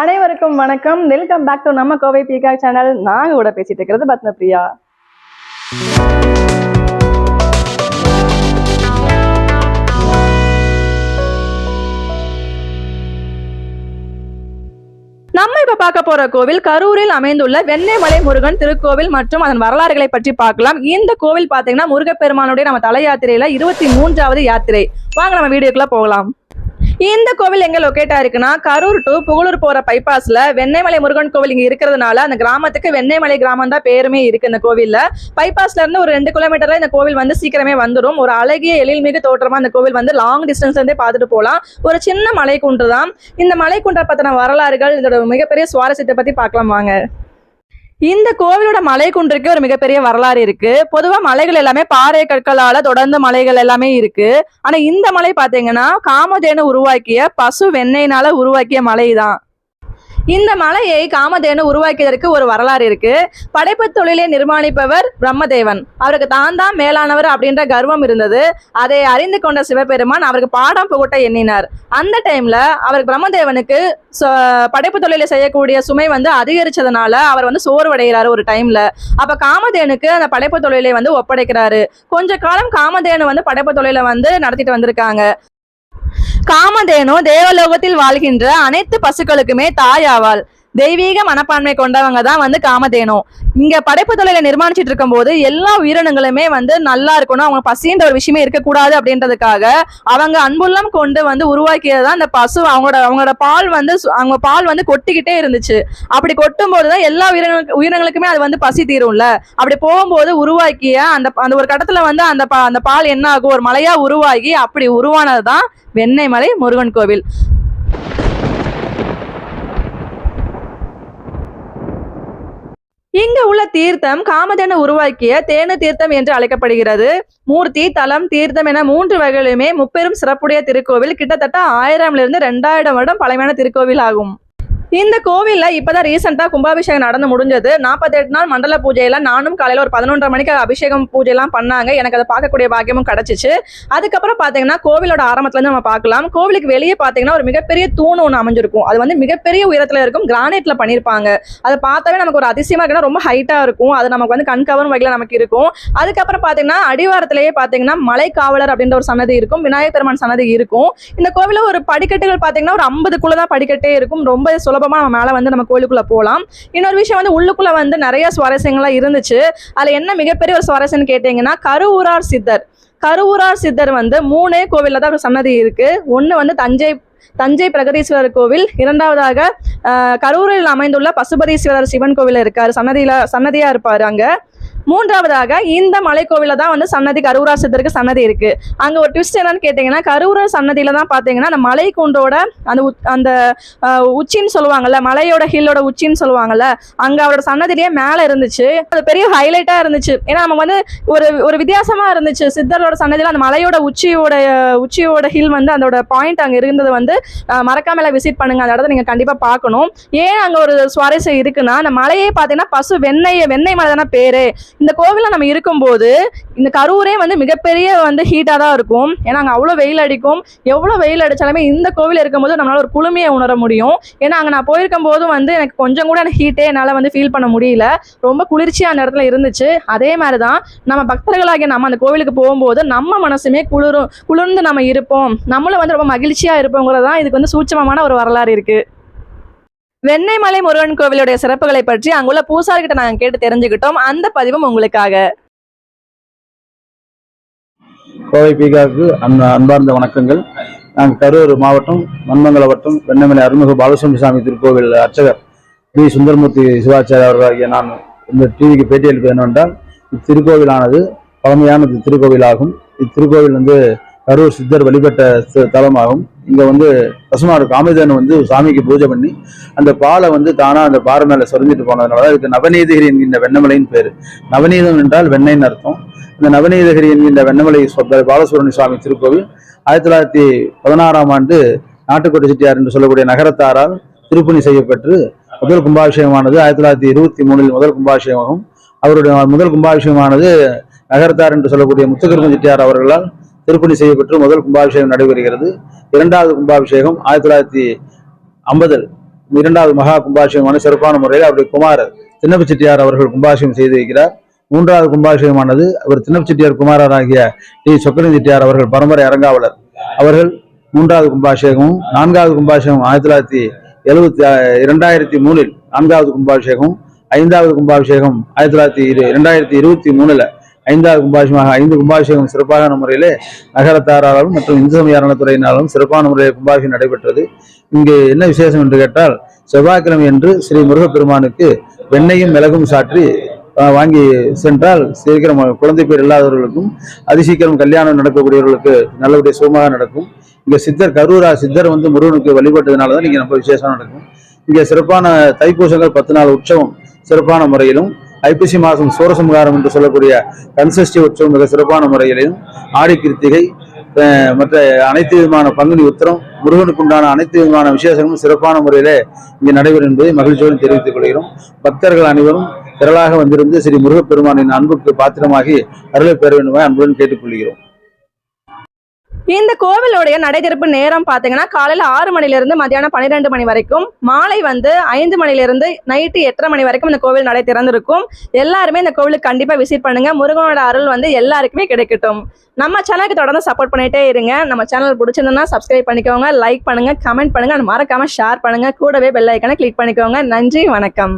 அனைவருக்கும் வணக்கம். Welcome back to நம்ம கோவை பீகாக் சேனல் நாங்க கூட பேசிட்டு இருக்கிறது பத்மபிரியா. நம்ம இப்ப பார்க்க போற கோவில் கரூரில் அமைந்துள்ள வெண்ணெய்மலை முருகன் திருக்கோவில் மற்றும் அதன் வரலாறுகளை பற்றி பார்க்கலாம். இந்த கோவில் பாத்தீங்கன்னா முருகப்பெருமானுடைய நம்ம தல யாத்திரையில இருபத்தி மூன்றாவது யாத்திரை. வாங்க நம்ம வீடியோக்குள்ள போகலாம். இந்த கோவில் எங்க லொக்கேட் இருக்குன்னா கரூர் டு புகழூர் போற பைபாஸ்ல வெண்ணெய்மலை முருகன் கோவில் இங்க இருக்கிறதுனால அந்த கிராமத்துக்கு வெண்ணெய்மலை கிராமம் தான் பேருமே இருக்கு இந்த கோவில்ல. பைபாஸ்ல இருந்து ஒரு ரெண்டு கிலோமீட்டர்ல இந்த கோவில் வந்து சீக்கிரமே வந்துடும் ஒரு அழகிய எழில்மிகு தோற்றமா இந்த கோவில் வந்து லாங் டிஸ்டன்ஸ்ல இருந்தே பார்த்துட்டு போகலாம் ஒரு சின்ன மலை குன்று தான் இந்த மலை குன்றை பத்தின வரலாறுகள் இதோட மிகப்பெரிய சுவாரஸ்யத்தை பத்தி பார்க்கலாம் வாங்க. இந்த கோவிலோட மலை குன்றுக்கு ஒரு மிகப்பெரிய வரலாறு இருக்கு. பொதுவா மலைகள் எல்லாமே பாறை கற்களால தொடர்ந்து மலைகள் எல்லாமே இருக்கு. ஆனா இந்த மலை பாத்தீங்கன்னா காமதேனு உருவாக்கிய பசு வெண்ணெய்னால உருவாக்கிய மலை தான் இந்த மலையை காமதேனு உருவாக்கியதற்கு ஒரு வரலாறு இருக்கு. படைப்பு தொழிலை நிர்மாணிப்பவர் பிரம்மதேவன். அவருக்கு தான் தான் மேலானவர் அப்படின்ற கர்வம் இருந்தது. அதை அறிந்து கொண்ட சிவபெருமான் அவருக்கு பாடம் புகட்ட எண்ணினார். அந்த டைம்ல அவர் பிரம்மதேவனுக்கு ச- படைப்பு தொழிலை செய்யக்கூடிய சுமை வந்து அதிகரிச்சதுனால அவர் வந்து சோர்வடைகிறாரு ஒரு டைம்ல அப்ப காமதேனுக்கு அந்த படைப்பு தொழிலை வந்து ஒப்படைக்கிறாரு. கொஞ்ச காலம் காமதேனு வந்து படைப்பு தொழிலை வந்து நடத்திட்டு வந்திருக்காங்க. காமதேனு தேவலோகத்தில் வாழ்கின்ற அனைத்து பசுக்களுக்குமே தாயாவாள். தெய்வீக மனப்பான்மை கொண்டவங்க தான் வந்து காமதேனும் இங்க படைப்பு தொழிலை நிர்மாணிச்சிட்டு இருக்கும்போது எல்லா உயிரினங்களுமே வந்து நல்லா இருக்கணும் அவங்க பசின்ற ஒரு விஷயமே இருக்கக்கூடாது அப்படின்றதுக்காக அவங்க அன்புள்ளம் கொண்டு வந்து உருவாக்கியது தான் அந்த பசு. அவங்களோட அவங்களோட பால் வந்து சு- அவங்க பால் வந்து கொட்டிக்கிட்டே இருந்துச்சு. அப்படி கொட்டும் போதுதான் எல்லா உயிரினங்களுக்கு உயிரினங்களுக்குமே அது வந்து பசி தீரும்ல. அப்படி போகும்போது உருவாக்கிய அந்த அந்த ஒரு கட்டத்துல வந்து அந்த பா- அந்த பால் என்ன ஆகும் ஒரு மலையா உருவாகி அப்படி உருவானதுதான் வெண்ணெய்மலை முருகன் கோவில். இங்க உள்ள தீர்த்தம் காமதேனு உருவாக்கிய தேனு தீர்த்தம் என்று அழைக்கப்படுகிறது. மூர்த்தி தலம் தீர்த்தம் என மூன்று வகையிலுமே முப்பெரும் சிறப்புடைய திருக்கோவில் கிட்டத்தட்ட ஆயிரம்ல இருந்து ரெண்டாயிரம் வருடம் பழமையான திருக்கோவில் ஆகும் இந்த கோவில்ல இப்பதான் ரீசெண்டா கும்பாபிஷேகம் நடந்து முடிஞ்சது. 48 நாள் மண்டல பூஜையெல்லாம் நானும் காலையில ஒரு பதினொன்றரை மணிக்கு அபிஷேகம் பூஜை எல்லாம் பண்ணாங்க. எனக்கு அதை பார்க்கக்கூடிய பாக்கியமும் கிடைச்சிச்சு. அதுக்கப்புறம் பாத்தீங்கன்னா கோவிலோட ஆரம்பத்துல இருந்து நம்ம பார்க்கலாம். கோவிலுக்கு வெளியே பாத்தீங்கன்னா ஒரு மிகப்பெரிய தூண் ஒன்று அமைஞ்சிருக்கும். அது வந்து மிகப்பெரிய உயரத்துல இருக்கும். கிரானைட்ல பண்ணியிருப்பாங்க. அதை பார்த்தாவே நமக்கு ஒரு அதிசயமா இருக்குன்னா ரொம்ப ஹைட்டா இருக்கும். அது நமக்கு வந்து கண் கவரும் வகையில நமக்கு இருக்கும். அதுக்கப்புறம் பாத்தீங்கன்னா அடிவாரத்திலேயே பாத்தீங்கன்னா மலை காவலர் அப்படின்ற ஒரு சன்னதி இருக்கும். விநாயகர் பெருமான் சன்னதி இருக்கும். இந்த கோவில ஒரு படிக்கட்டுகள் பாத்தீங்கன்னா ஒரு ஐம்பதுக்குள்ள தான் படிக்கட்டே இருக்கும். ரொம்ப சுலபமாக நம்ம மேலே வந்து நம்ம கோயிலுக்குள்ளே போகலாம் இன்னொரு விஷயம் வந்து உள்ளுக்குள்ளே வந்து நிறைய சுவாரஸ்யங்கள்லாம் இருந்துச்சு. அதில் என்ன மிகப்பெரிய ஒரு சுவாரஸ்யம்னு கேட்டிங்கன்னா கருவூரார் சித்தர். கருவூரார் சித்தர் வந்து மூணே கோவிலில் தான் ஒரு சன்னதி இருக்குது ஒன்று வந்து தஞ்சை தஞ்சை பிரகதீஸ்வரர் கோவில் இரண்டாவதாக கரூரில் அமைந்துள்ள பசுபதீஸ்வரர் சிவன் கோவில் இருக்காரு. சன்னதியில சன்னதியா இருப்பாரு அங்க. மூன்றாவதாக இந்த மலைக்கோவில தான் வந்து சன்னதி கரூரார் சித்தருக்கு சன்னதி இருக்கு. அங்க ஒரு ட்விஸ்ட் என்னன்னு கேட்டீங்கன்னா கரூரார் சன்னதியில தான் பாத்தீங்கன்னா அந்த மலை குண்டோட அந்த அந்த உச்சின்னு சொல்லுவாங்கல்ல மலையோட ஹில்லோட உச்சின்னு சொல்லுவாங்கல்ல அங்க அவரோட சன்னதிலேயே மேல இருந்துச்சு. அது பெரிய ஹைலைட்டா இருந்துச்சு. ஏன்னா நம்ம வந்து ஒரு ஒரு வித்தியாசமா இருந்துச்சு. சித்தரோட சன்னதியில அந்த மலையோட உச்சியோட உச்சியோட ஹில் வந்து அதோட பாயிண்ட் அங்க இருந்தது வந்து ஆஹ், மறக்காம விசிட் பண்ணுங்க. அந்த இடத்த நீங்க கண்டிப்பா பார்க்கணும். ஏன் அங்க ஒரு சுவாரஸ்யம் இருக்குன்னா அந்த மலையே பாத்தீங்கன்னா பசு வெண்ணெய் வெண்ணெய் மலை தானே பேரு. இந்த கோவிலில் நம்ம இருக்கும்போது இந்த கரூரே வந்து மிகப்பெரிய வந்து ஹீட்டா தான் இருக்கும். ஏன்னா அங்க அவ்வளவு வெயில் அடிக்கும். எவ்வளவு வெயில் அடிச்சாலுமே இந்த கோவில் இருக்கும்போது நம்மளால ஒரு குளுமையை உணர முடியும். ஏன்னா அங்க நான் போயிருக்கும் போது வந்து எனக்கு கொஞ்சம் கூட அந்த ஹீட்டே என்னால வந்து ஃபீல் பண்ண முடியல. ரொம்ப குளிர்ச்சியா அந்த இடத்துல இருந்துச்சு. அதே மாதிரி தான் நம்ம பக்தர்களாகிய நம்ம அந்த கோவிலுக்கு போகும்போது நம்ம மனசுமே குளிரும் குளிர்ந்து நம்ம இருப்போம். நம்மளும் வந்து ரொம்ப மகிழ்ச்சியா இருப்போங்கிறது தான் இதுக்கு வந்து சூட்சமமான ஒரு வரலாறு இருக்கு. வெண்ணெய்மலை முருகன் கோவிலுடைய சிறப்புகளை பற்றி அங்குள்ள பூசாரிகிட்ட நாங்கள் கேட்டு தெரிஞ்சுக்கிட்டோம். அந்த பதிவும் உங்களுக்காக. கோவை பீகாவுக்கு அன் அன்பார்ந்த வணக்கங்கள். நாங்கள் கரூர் மாவட்டம் மண்மங்கல வட்டம் வெண்ணமலை அருள்மிகு பாலசுவாமி சாமி திருக்கோவில் அர்ச்சகர் பி சுந்தரமூர்த்தி சிவாச்சாரிய அவர்களாகிய நான் இந்த டிவிக்கு பேட்டி அளிப்பது என்னவென்றால் இத்திருக்கோவிலானது பழமையான திருக்கோவிலாகும் இத்திருக்கோவில் வந்து கரூர் சித்தர் வழிபட்ட தலமாகும். இங்கே வந்து பசுமாடு காமிதன் வந்து சாமிக்கு பூஜை பண்ணி அந்த பாலை வந்து தானா அந்த பாறை மேல சொரிஞ்சிட்டு போனதுனால தான் இதுக்கு நவநீதகிரி என்கின்ற வெண்ணமலைன்னு பேர். நவநீதம் என்றால் வெண்ணெய்னு அர்த்தம். இந்த நவநீதகிரி என்கின்ற வெண்ணமலை பாலசுரணி சுவாமி திருக்கோவில் ஆயிரத்தி தொள்ளாயிரத்தி பதினாறாம் ஆண்டு நாட்டுக்கோட்டை செட்டியார் என்று சொல்லக்கூடிய நகரத்தாரால் திருப்பணி செய்யப்பட்டு முதல் கும்பாபிஷேகமானது ஆயிரத்தி தொள்ளாயிரத்தி இருபத்தி மூணில் முதல் கும்பாபிஷேகமாகும் அவருடைய முதல் கும்பாபிஷேகமானது நகரத்தார் என்று சொல்லக்கூடிய முத்துக்கருமன் செட்டியார் அவர்களால் திருப்பணி செய்யப்பட்டு முதல் கும்பாபிஷேகம் நடைபெறுகிறது. இரண்டாவது கும்பாபிஷேகம் ஆயிரத்தி தொள்ளாயிரத்தி ஐம்பதில் இரண்டாவது மகா கும்பாபிஷேகமான சிறப்பான முறையில் அவருடைய குமாரர் சின்னப்ப செட்டியார் அவர்கள் கும்பாபிஷேகம் செய்து வைக்கிறார் மூன்றாவது கும்பாபிஷேகமானது அவர் சின்னப்ப செட்டியார் குமாரராகிய டி. சொக்கரன் செட்டியார் அவர்கள் பரம்பரை அரங்காவலர் அவர்கள் மூன்றாவது கும்பாபிஷேகமும் நான்காவது கும்பாபிஷேகம் ஆயிரத்தி தொள்ளாயிரத்தி எழுபத்தி இரண்டாயிரத்தி மூணில் நான்காவது கும்பாபிஷேகம் ஐந்தாவது கும்பாபிஷேகம் ஆயிரத்தி தொள்ளாயிரத்தி இரு இரண்டாயிரத்தி இருபத்தி மூணுல ஐந்தாவது கும்பாபிஷேகமாக ஐந்து கும்பாபிஷேகம் சிறப்பான முறையிலே நகரத்தாராலும் மற்றும் இந்து சமய அறநிலைத்துறையினாலும் சிறப்பான முறையில் கும்பாபிஷேகம் நடைபெற்றது. இங்கு என்ன விசேஷம் என்று கேட்டால் செவ்வாய்க்கிழமை என்று ஸ்ரீ முருகப்பெருமானுக்கு வெண்ணையும் மிளகும் சாற்றி வாங்கி சென்றால் சீக்கிரம் குழந்தை பேர் இல்லாதவர்களுக்கும் அதிசீக்கிரம் கல்யாணம் நடக்கக்கூடியவர்களுக்கு நல்லபடிய சுகமாக நடக்கும். இங்கே சித்தர் கரூரா சித்தர் வந்து முருகனுக்கு வழிபட்டதுனால தான் இங்கே ரொம்ப விசேஷம் நடக்கும். இங்கே சிறப்பான தைப்பூசங்கள் பத்து நாள் உற்சவம் சிறப்பான முறையிலும் ஐப்பசி மாதம் சூரசம்ஹாரம் என்று சொல்லக்கூடிய கன்சஷ்டி உற்சவம் மிக சிறப்பான முறையிலும் ஆடி கிருத்திகை மற்ற அனைத்து விதமான பங்குனி உத்திரம் முருகனுக்கு உண்டான அனைத்து விதமான விசேஷங்களும் சிறப்பான முறையிலே இங்கே நடைபெறும் என்பதை மகிழ்ச்சியோடு தெரிவித்துக் கொள்கிறோம். பக்தர்கள் அனைவரும் திரளாக வந்திருந்து ஸ்ரீ முருகப்பெருமானின் அன்புக்கு பாத்திரமாகி அருளை பெற வேண்டுமாய் அன்புடன் கேட்டுக்கொள்கிறோம். இந்த கோவிலுடைய நடைதிறப்பு நேரம் பாத்தீங்கன்னா காலையில ஆறு மணிலிருந்து மதியானம் பன்னிரெண்டு மணி வரைக்கும் மாலை வந்து ஐந்து மணிலிருந்து நைட்டு எட்டரை மணி வரைக்கும் இந்த கோவில் நடை திறந்திருக்கும்? எல்லாருமே இந்த கோவிலுக்கு கண்டிப்பா விசிட் பண்ணுங்க. முருகனோட அருள் வந்து எல்லாருக்குமே கிடைக்கட்டும். நம்ம சேனலுக்கு தொடர்ந்து சப்போர்ட் பண்ணிட்டே இருங்க. நம்ம சேனல் பிடிச்சிருந்தா சப்ஸ்கிரைப் பண்ணிக்கோங்க லைக் பண்ணுங்க கமெண்ட் பண்ணுங்க மறக்காம ஷேர் பண்ணுங்க. கூடவே பெல் ஐக்கனை கிளிக் பண்ணிக்கோங்க. நன்றி வணக்கம்.